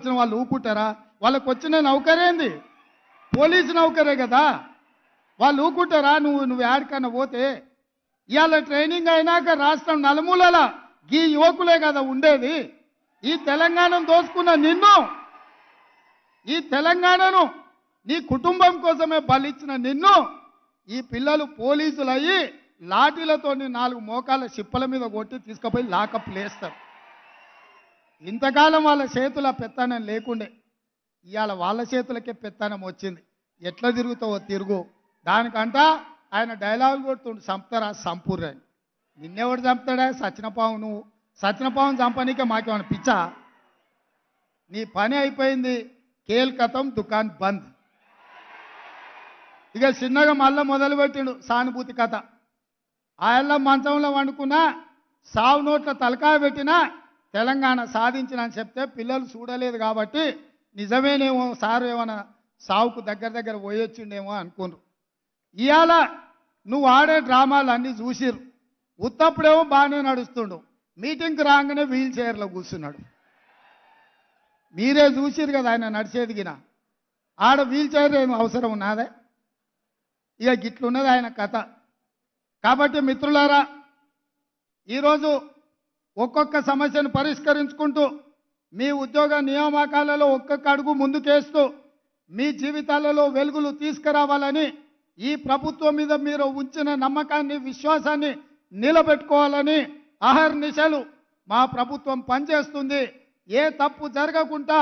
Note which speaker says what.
Speaker 1: వచ్చిన వాళ్ళు ఊకుంటారా వాళ్ళకు వచ్చిన నౌకరేంది పోలీసు నౌకరే కదా. వాళ్ళు ఊకుంటారా నువ్వు నువ్వు యాడికన్నా పోతే? ఇవాళ ట్రైనింగ్ అయినాక రాష్ట్రం నలుమూలల ఈ యువకులే కదా ఉండేది. ఈ తెలంగాణను దోసుకున్న నిన్ను ఈ తెలంగాణను నీ కుటుంబం కోసమే బలిచ్చిన నిన్ను ఈ పిల్లలు పోలీసులు అయ్యి లాఠీలతో నాలుగు మోకాల చిప్పల మీద కొట్టి తీసుకుపోయి లాకప్ లేస్తారు. ఇంతకాలం వాళ్ళ చేతుల పెత్తనం లేకుండే. ఇవాళ వాళ్ళ చేతులకే పెత్తనం వచ్చింది. ఎట్లా తిరుగుతావో తిరుగు. దానికంట ఆయన డైలాగ్ కొడుతుండు చంపుతారా సంపూర్ అని. నిన్నెవడు చంపుతాడా? సచినపావు నువ్వు. సచినపావును చంపనీకే మాకేమైనా పిచ్చా? నీ పని అయిపోయింది. కేల్కతం దుకాన్ బంద్. ఇక చిన్నగా మళ్ళా మొదలుపెట్టిండు సానుభూతి కథ. ఆయన మంచంలో వండుకున్నా సావు నోట్ల తలకాయ పెట్టినా తెలంగాణ సాధించిన అని చెప్తే పిల్లలు చూడలేదు కాబట్టి నిజమేనేమో సారు ఏమైనా సావుకు దగ్గర దగ్గర పోయొచ్చిండేమో అనుకున్నారు. ఇవాళ నువ్వు ఆడే డ్రామాలు అన్నీ చూసిర్రు. ఉత్తప్పుడేమో బాగానే నడుస్తుండు. మీటింగ్కి రాగానే వీల్ చైర్లో కూర్చున్నాడు. మీరే చూసిరు కదా ఆయన నడిచేదిగిన ఆడ వీల్ చైర్ ఏం అవసరం ఉన్నదే? ఇక గిట్లున్నది ఆయన కథ. కాబట్టి మిత్రులారా ఈరోజు ఒక్కొక్క సమస్యను పరిష్కరించుకుంటూ మీ ఉద్యోగ నియామకాలలో ఒక్కొక్క అడుగు ముందుకేస్తూ మీ జీవితాలలో వెలుగులు తీసుకురావాలని ఈ ప్రభుత్వం మీద మీరు ఉంచిన నమ్మకాన్ని విశ్వాసాన్ని నిలబెట్టుకోవాలని అహర్నిశలు మా ప్రభుత్వం పనిచేస్తుంది. ఏ తప్పు జరగకుండా